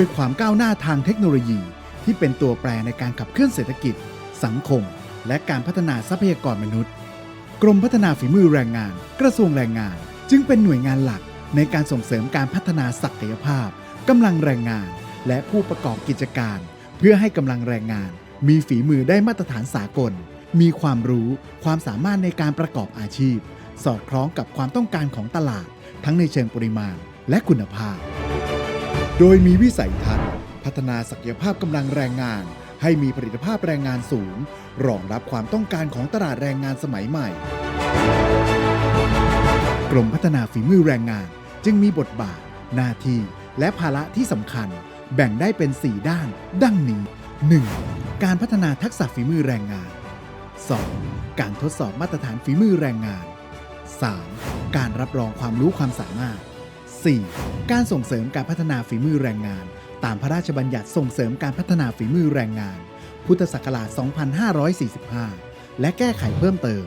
ด้วยความก้าวหน้าทางเทคโนโลยี ที่เป็นตัวแปรในการขับเคลื่อนเศรษฐกิจ สังคม และการพัฒนาทรัพยากรมนุษย์ กรมพัฒนาฝีมือแรงงาน กระทรวงแรงงาน จึงเป็นหน่วยงานหลักในการส่งเสริมการพัฒนาศักยภาพกำลังแรงงาน และผู้ประกอบกิจการ เพื่อให้กำลังแรงงาน มีฝีมือได้มาตรฐานสากล มีความรู้ความสามารถในการประกอบอาชีพ สอดคล้องกับความต้องการของตลาด ทั้งในเชิงปริมาณและคุณภาพ โดยมีวิสัยทัศน์ พัฒนาศักยภาพกำลังแรงงาน ให้มีผลิตภาพแรงงานสูง รองรับความต้องการของตลาดแรงงานสมัยใหม่ กรมพัฒนาฝีมือแรงงาน จึงมีบทบาท หน้าที่ และภาระที่สำคัญ แบ่งได้เป็น 4 ด้าน ดังนี้ 1. การพัฒนาทักษะฝีมือแรงงาน 2. การทดสอบมาตรฐานฝีมือแรงงาน 3. การรับรองความรู้ความสามารถ 4. การส่งเสริมการพัฒนาฝีมือแรงงาน ตามพระราชบัญญัติส่งเสริมการพัฒนาฝีมือแรงงาน พุทธศักราช 2545 และแก้ไขเพิ่มเติม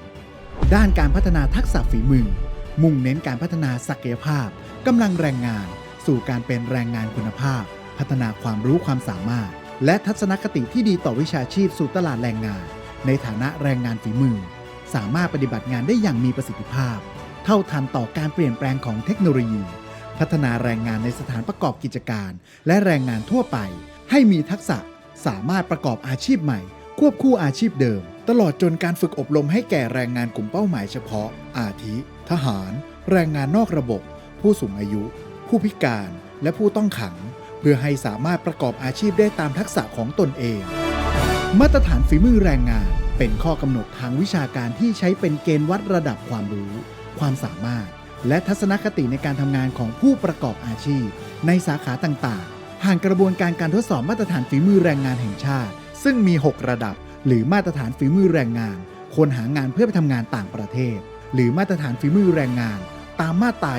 ด้านการพัฒนาทักษะฝีมือ มุ่งเน้นการพัฒนาศักยภาพกำลังแรงงาน สู่การเป็นแรงงานคุณภาพ พัฒนาความรู้ความสามารถ และทัศนคติที่ดีต่อวิชาชีพสู่ตลาดแรงงาน ในฐานะแรงงานฝีมือ สามารถปฏิบัติงานได้อย่างมีประสิทธิภาพ เท่าทันต่อการเปลี่ยนแปลงของเทคโนโลยี พัฒนาแรงงานในสถานประกอบกิจการ และแรงงานทั่วไป ให้มีทักษะสามารถประกอบอาชีพใหม่ ควบคู่อาชีพเดิม ตลอดจนการฝึกอบรมให้แก่แรงงานกลุ่มเป้าหมายเฉพาะ อาทิ ทหาร แรงงานนอกระบบ ผู้สูงอายุ ผู้พิการ และผู้ต้องขัง เพื่อให้สามารถประกอบอาชีพได้ตามทักษะของตนเอง มาตรฐานฝีมือแรงงาน เป็นข้อกำหนดทางวิชาการที่ใช้เป็นเกณฑ์วัดระดับความรู้ ความสามารถ และทัศนคติในการทำงานของผู้ประกอบอาชีพ ในสาขาต่างๆ ผ่านกระบวนการการทดสอบมาตรฐานฝีมือแรงงานแห่งชาติ ซึ่งมี 6 ระดับ หรือมาตรฐานฝีมือแรงงาน คนหางานเพื่อไปทำงานต่างประเทศ หรือมาตรฐานฝีมือแรงงาน ตามมาตรา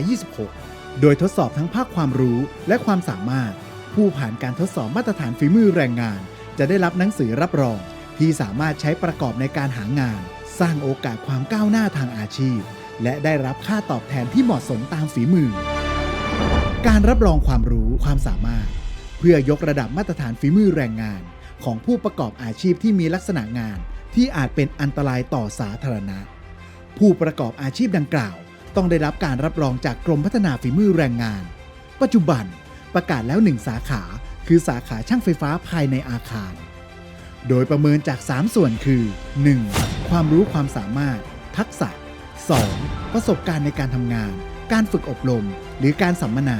26 โดยทดสอบทั้งภาคความรู้และความสามารถ ผู้ผ่านการทดสอบมาตรฐานฝีมือแรงงาน จะได้รับหนังสือรับรอง ที่สามารถใช้ประกอบในการหางาน สร้างโอกาสความก้าวหน้าทางอาชีพ และได้รับค่าตอบแทนที่เหมาะสมตามฝีมือ การรับรองความรู้ความสามารถ เพื่อยกระดับมาตรฐานฝีมือแรงงาน ของผู้ประกอบอาชีพที่มีลักษณะงาน ที่อาจเป็นอันตรายต่อสาธารณะ ผู้ประกอบอาชีพดังกล่าว ต้องได้รับการรับรองจากกรมพัฒนาฝีมือแรงงาน ปัจจุบันประกาศแล้วหนึ่งสาขาคือสาขาช่างไฟฟ้าภายในอาคาร โดยประเมินจาก 3 ส่วนคือ 1. ความรู้ความสามารถ ทักษะ 2. ประสบการณ์ในการทำงาน การฝึกอบรม หรือการสัมมนา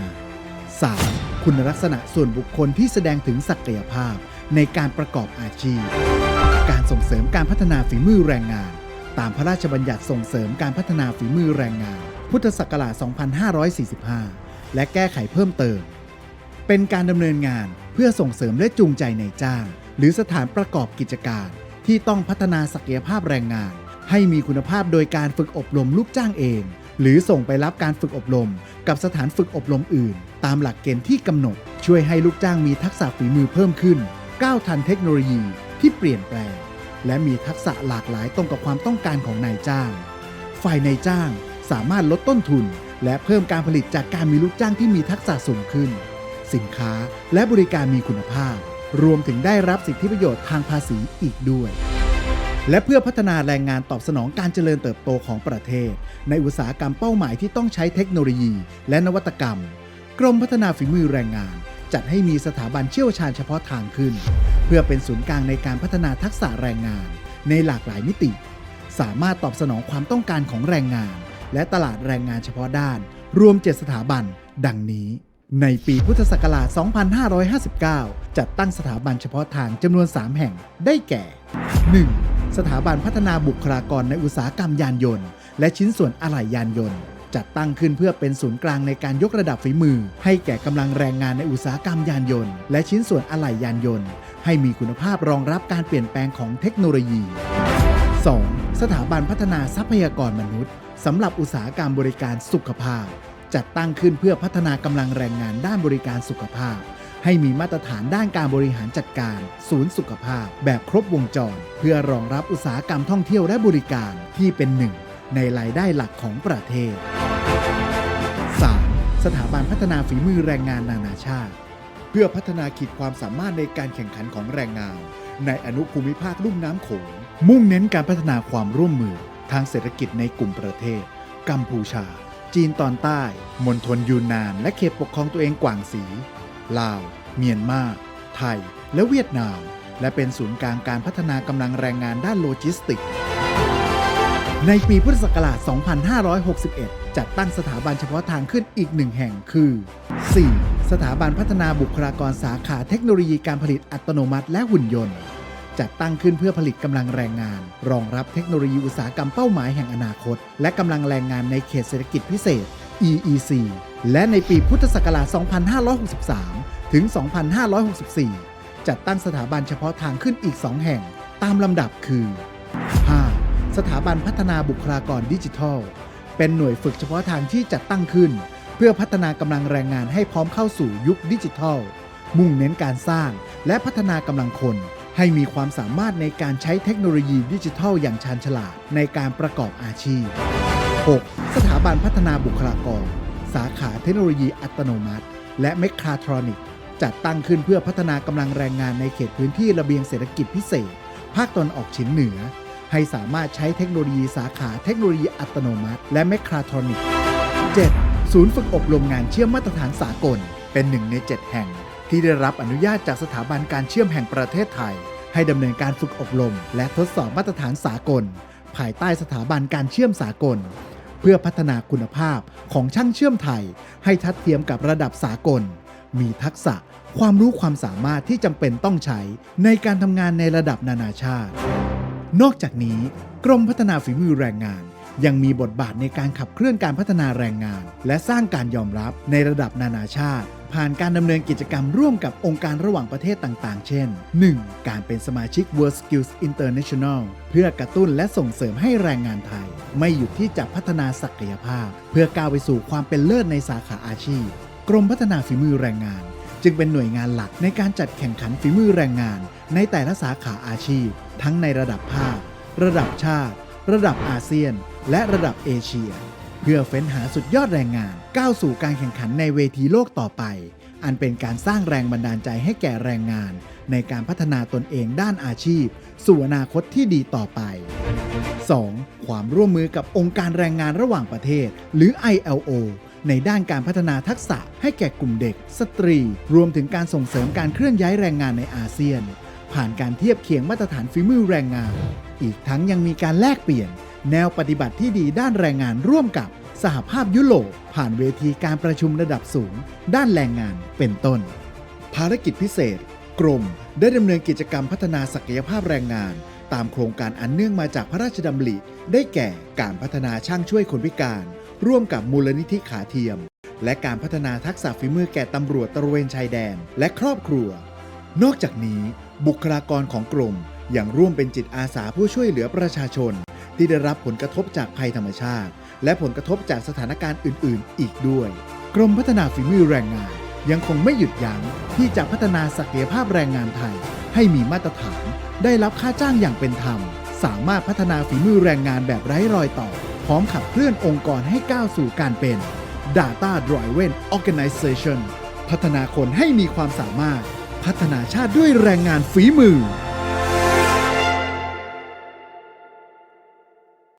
3. คุณลักษณะส่วนบุคคลที่แสดงถึงศักยภาพในการประกอบอาชีพ การส่งเสริมการพัฒนาฝีมือแรงงาน ตามพระราชบัญญัติส่งเสริมการพัฒนาฝีมือแรงงาน พุทธศักราช 2545 และแก้ไขเพิ่มเติม เป็นการดำเนินงานเพื่อส่งเสริมและจูงใจในจ้าง หรือสถานประกอบกิจการ ที่ต้องพัฒนาศักยภาพแรงงาน ให้มีคุณภาพโดยการฝึกอบรมลูกจ้างเอง หรือส่งไปรับการฝึกอบรม กับสถานฝึกอบรมอื่น ตามหลักเกณฑ์ที่กำหนด ช่วยให้ลูกจ้างมีทักษะฝีมือเพิ่มขึ้น ก้าวทันเทคโนโลยีที่เปลี่ยนแปลง และมีทักษะหลากหลายตรงกับความต้องการของนายจ้าง ฝ่ายนายจ้างสามารถลดต้นทุน และเพิ่มการผลิตจากการมีลูกจ้างที่มีทักษะสูงขึ้น สินค้าและบริการมีคุณภาพ รวมถึงได้รับสิทธิประโยชน์ทางภาษีอีกด้วย และเพื่อพัฒนาแรงงานตอบสนองการเจริญเติบโตของประเทศ ในอุตสาหกรรมเป้าหมายที่ต้องใช้เทคโนโลยี และนวัตกรรม กรมพัฒนาฝีมือแรงงาน จัดให้มีสถาบันเชี่ยวชาญเฉพาะทางขึ้น เพื่อเป็นศูนย์กลางในการพัฒนาทักษะแรงงาน ในหลากหลายมิติ สามารถตอบสนองความต้องการของแรงงาน และตลาดแรงงานเฉพาะด้าน รวม 7 สถาบัน ดังนี้ ในปีพุทธศักราช 2559 จัดตั้งสถาบันเฉพาะทางจำนวน 3 แห่งได้แก่ 1. สถาบันพัฒนาบุคลากรในอุตสาหกรรมยานยนต์ และชิ้นส่วนอะไหล่ยานยนต์ จัดตั้งขึ้นเพื่อเป็นศูนย์กลางในการยกระดับฝีมือ ให้แก่กำลังแรงงานในอุตสาหกรรมยานยนต์ และชิ้นส่วนอะไหล่ยานยนต์ ให้มีคุณภาพรองรับการเปลี่ยนแปลงของเทคโนโลยี 2. สถาบันพัฒนาทรัพยากรมนุษย์สำหรับอุตสาหกรรมบริการสุขภาพ จัดตั้งขึ้นเพื่อพัฒนากำลังแรงงานด้านบริการสุขภาพ ให้มีมาตรฐานด้านการบริหารจัดการ ศูนย์สุขภาพ แบบครบวงจร เพื่อรองรับอุตสาหกรรมท่องเที่ยวและบริการที่เป็นหนึ่ง ในรายได้หลักของประเทศ 3. สถาบันพัฒนาฝีมือแรงงานนานาชาติ เพื่อพัฒนาขีดความสามารถในการแข่งขันของแรงงาน ในอนุภูมิภาคลุ่มน้ำโขงมุ่งเน้นการพัฒนาความร่วมมือทางเศรษฐกิจในกลุ่มประเทศ กัมพูชา จีนตอนใต้มณฑลยูนนาน และเขตปกครองตัวเองกวางสี ลาว เมียนมา ไทย และเวียดนาม และเป็นศูนย์กลางการพัฒนากำลังแรงงานด้านโลจิสติกส์ในปีพุทธศักราช 2561 จัดตั้งสถาบันเฉพาะทางขึ้นอีกหนึ่งแห่งคือ 4. สถาบันพัฒนาบุคลากรสาขาเทคโนโลยีการผลิตอัตโนมัติและหุ่นยนต์ จัดตั้งขึ้นเพื่อผลิตกำลังแรงงาน รองรับเทคโนโลยีอุตสาหกรรมเป้าหมายแห่งอนาคต และกำลังแรงงานในเขตเศรษฐกิจพิเศษ EEC และในปีพุทธศักราช 2563 ถึง 2564 จัดตั้งสถาบันเฉพาะทางขึ้นอีก 2 แห่ง ตามลำดับคือ 5. สถาบันพัฒนาบุคลากรดิจิทัล เป็นหน่วยฝึกเฉพาะทางที่จัดตั้งขึ้น เพื่อพัฒนากำลังแรงงานให้พร้อมเข้าสู่ยุคดิจิทัล มุ่งเน้นการสร้างและพัฒนากำลังคน ให้มีความสามารถในการใช้เทคโนโลยีดิจิทัลอย่างชาญฉลาดในการประกอบอาชีพ 6. สถาบันพัฒนาบุคลากร สาขาเทคโนโลยีอัตโนมัติ และเมคคาทรอนิกจัดตั้งขึ้นเพื่อพัฒนากำลังแรงงานในเขตพื้นที่ระเบียงเศรษฐกิจพิเศษ ภาคตอนออกเฉียงเหนือ ให้สามารถใช้เทคโนโลยีสาขาเทคโนโลยีอัตโนมัติ และเมคคาทรอนิก 7. ศูนย์ฝึกอบรมงานเชื่อมมาตรฐานสากล เป็นหนึ่งใน 7 แห่ง ที่ได้รับอนุญาตจากสถาบันการเชื่อมแห่งประเทศไทย ให้ดำเนินการฝึกอบรม และทดสอบมาตรฐานสากล ภายใต้สถาบันการเชื่อมสากล เพื่อพัฒนาคุณภาพของช่างเชื่อมไทย ให้ทัดเทียมกับระดับสากล มีทักษะความรู้ความสามารถที่จำเป็นต้องใช้ในการทำงานในระดับนานาชาติ นอกจากนี้ กรมพัฒนาฝีมือแรงงาน ยังมีบทบาทในการขับเคลื่อนการพัฒนาแรงงาน และสร้างการยอมรับในระดับนานาชาติ ผ่านการดำเนินกิจกรรมร่วมกับองค์การระหว่างประเทศต่างๆ เช่น 1. การเป็นสมาชิก World Skills International เพื่อกระตุ้นและส่งเสริมให้แรงงานไทย ไม่หยุดที่จะพัฒนาศักยภาพ เพื่อก้าวไปสู่ความเป็นเลิศในสาขาอาชีพ กรมพัฒนาฝีมือแรงงาน จึงเป็นหน่วยงานหลักในการจัดแข่งขันฝีมือแรงงาน ในแต่ละสาขาอาชีพ ทั้งในระดับภาค ระดับชาติ ระดับอาเซียน และระดับเอเชีย เพื่อเฟ้นหาสุดยอดแรงงาน ก้าวสู่การแข่งขันในเวทีโลกต่อไป อันเป็นการสร้างแรงบันดาลใจให้แก่แรงงาน ในการพัฒนาตนเองด้านอาชีพ สู่อนาคตที่ดีต่อไป 2. ความร่วมมือกับองค์การแรงงานระหว่างประเทศ หรือ ILO ในด้านการพัฒนาทักษะให้แก่กลุ่มเด็ก สตรี รวมถึงการส่งเสริมการเคลื่อนย้ายแรงงานในอาเซียน ผ่านการเทียบเคียงมาตรฐานฝีมือแรงงาน อีกทั้งยังมีการแลกเปลี่ยน แนวปฏิบัติที่ดีด้านแรงงานร่วมกับสหภาพยุโรปผ่านเวทีการประชุมระดับสูง ด้านแรงงานเป็นต้น ภารกิจพิเศษ กรมได้ดำเนินกิจกรรมพัฒนาศักยภาพแรงงาน ตามโครงการอันเนื่องมาจากพระราชดำริ ได้แก่การพัฒนาช่างช่วยคนพิการ ร่วมกับมูลนิธิขาเทียม และการพัฒนาทักษะฝีมือแก่ตำรวจตระเวนชายแดน และครอบครัว นอกจากนี้ บุคลากรของกรมยังร่วมเป็นจิตอาสาผู้ช่วยเหลือประชาชน ที่ได้รับผลกระทบจากภัยธรรมชาติ และผลกระทบจากสถานการณ์อื่น ๆ อีกด้วย กรมพัฒนาฝีมือแรงงาน ยังคงไม่หยุดยั้งที่จะพัฒนาศักยภาพแรงงานไทย ให้มีมาตรฐาน ได้รับค่าจ้างอย่างเป็นธรรม สามารถพัฒนาฝีมือแรงงานแบบไร้รอยต่อ พร้อมขับเคลื่อนองค์กรให้ก้าวสู่การเป็น Data Driven Organization พัฒนาคนให้มีความสามารถ พัฒนาชาติด้วยแรงงานฝีมือ